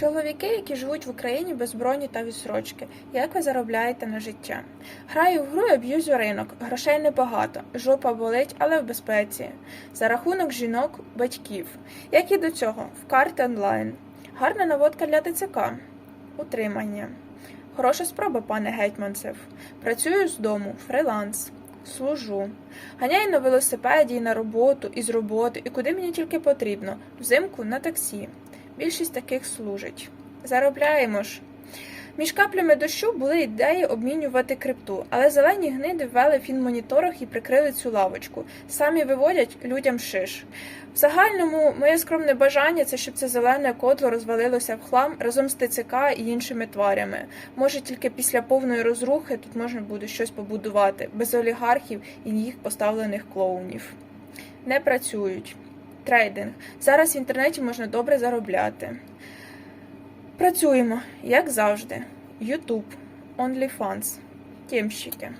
Чоловіки, які живуть в Україні без броні та відсрочки, як ви заробляєте на життя? Граю в гру і аб'юзю ринок, грошей небагато, жопа болить, але в безпеці. За рахунок жінок, батьків. Як і до цього, в карти онлайн. Гарна наводка для ТЦК. Утримання. Хороша спроба, пане гетьманцев. Працюю з дому, фриланс. Служу. Ганяю на велосипеді на роботу, і з роботи, і куди мені тільки потрібно. Взимку на таксі. Більшість таких служить. Заробляємо ж. Між каплями дощу були ідеї обмінювати крипту, але зелені гниди ввели фінмоніторинг і прикрили цю лавочку. Самі виводять людям шиш. В загальному моє скромне бажання це щоб це зелене кодло розвалилося в хлам разом з ТЦК і іншими тварями. Може, тільки після повної розрухи тут можна буде щось побудувати без олігархів і їх поставлених клоунів. Не працюють. Трейдинг. Зараз в інтернеті можна добре заробляти. Працюємо, як завжди. YouTube, OnlyFans, Тємщики.